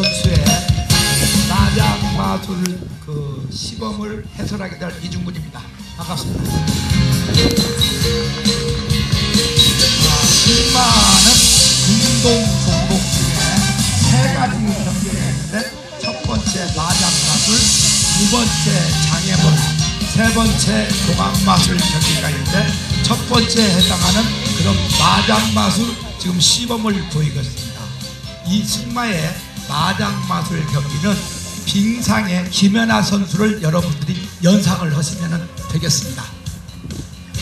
김윤섭 선수의 마장 마술 그 시범을 해설하게 될 이중근입니다. 반갑습니다. 승마는 운동 종목 중에 세 가지 경기가 있는데 첫 번째 마장 마술, 두 번째 장애물, 세 번째 종합 마술 경기가 있는데 첫 번째 해당하는 그런 마장 마술 지금 시범을 보이고 있습니다. 이 승마의 마장 마술 경기는 빙상의 김연아 선수를 여러분들이 연상을 하시면 되겠습니다.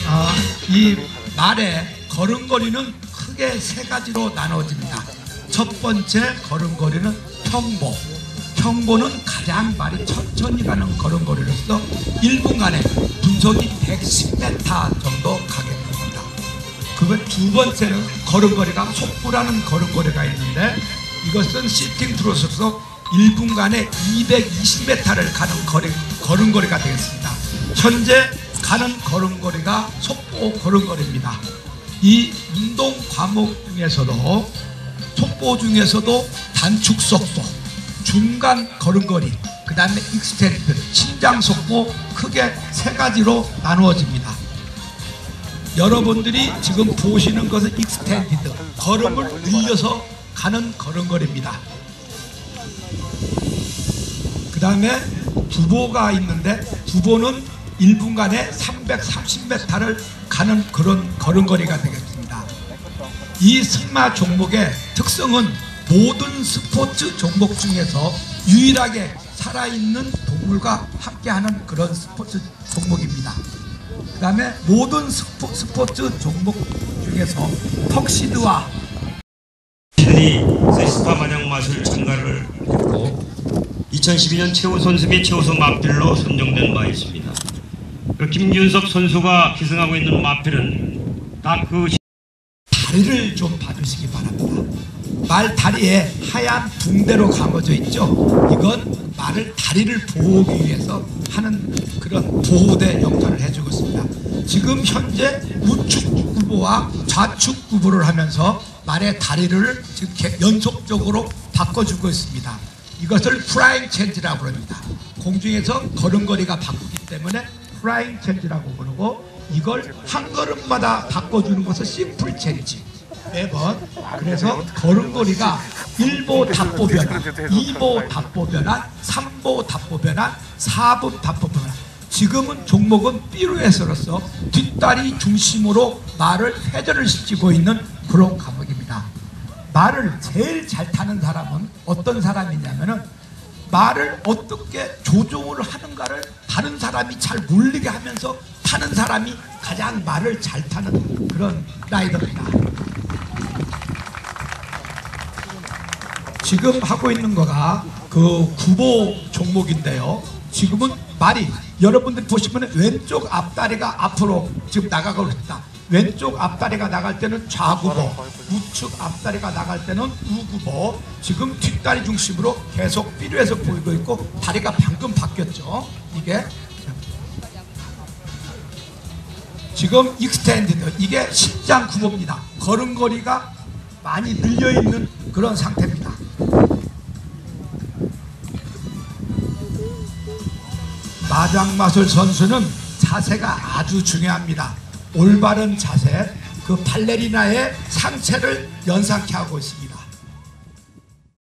아, 이 말의 걸음걸이는 크게 세 가지로 나눠집니다. 첫 번째 걸음걸이는 평보. 평보는 가장 말이 천천히 가는 걸음걸이로서 1분간에 분속이 110m 정도 가게 됩니다. 그건 두 번째는 걸음걸이가 속보라는 걸음걸이가 있는데 이것은 시팅 트롯으로서 1분간에 220m를 가는 거리, 걸음걸이가 되겠습니다. 현재 가는 걸음걸이가 속보 걸음걸이입니다. 이 운동 과목 중에서도 속보 중에서도 단축 속도, 중간 걸음걸이, 그 다음에 익스텐드, 신장 속보 크게 세 가지로 나누어집니다. 여러분들이 지금 보시는 것은 익스텐디드, 걸음을 늘려서 가는 걸음걸이입니다. 그 다음에 부보가 있는데 부보는 1분간에 330m를 가는 그런 걸음걸이가 되겠습니다. 이 승마 종목의 특성은 모든 스포츠 종목 중에서 유일하게 살아있는 동물과 함께하는 그런 스포츠 종목입니다. 그 다음에 모든 스포, 스포츠 종목 중에서 턱시드와 헨리 세스파 마냥 마술 참가를 했고 2012년 최우 선수 및 최우수 마필로 선정된 바 있습니다. 그 김윤석 선수가 기승하고 있는 마필은 다그 다리를 좀 봐주시기 바랍니다. 말 다리에 하얀 붕대로 감아져 있죠. 이건 말을 다리를 보호하기 위해서 하는 그런 보호대 역할을 해주고 있습니다. 지금 현재 우측 구보와 좌측 구보를 하면서 말의 다리를 연속적으로 바꿔주고 있습니다. 이것을 프라잉 체인지라고 부릅니다. 공중에서 걸음걸이가 바꾸기 때문에 프라잉 체인지라고 부르고 이걸 한 걸음마다 바꿔주는 것을 심플 체인지. 매번 그래서 걸음걸이가 1보 답보 변환, 2보 답보 변환, 3보 답보 변환, 4보 답보 변환 지금은 종목은 삐루에서로서 뒷다리 중심으로 말을 회전을 시키고 있는 그런 과목입니다 말을 제일 잘 타는 사람은 어떤 사람이냐면은 말을 어떻게 조종을 하는가를 다른 사람이 잘 몰리게 하면서 타는 사람이 가장 말을 잘 타는 그런 라이더입니다. 지금 하고 있는 거가 그 구보 종목인데요. 지금은 말이 여러분들 보시면 왼쪽 앞다리가 앞으로 지금 나가고 있다. 왼쪽 앞다리가 나갈 때는 좌구보, 우측 앞다리가 나갈 때는 우구보. 지금 뒷다리 중심으로 계속 필요해서 보이고 있고 다리가 방금 바뀌었죠. 이게 지금 익스텐디드 이게 신장 구보입니다. 걸음걸이가 많이 늘려 있는 그런 상태입니다. 마장마술 선수는 자세가 아주 중요합니다. 올바른 자세, 그 발레리나의 상체를 연상케 하고 있습니다.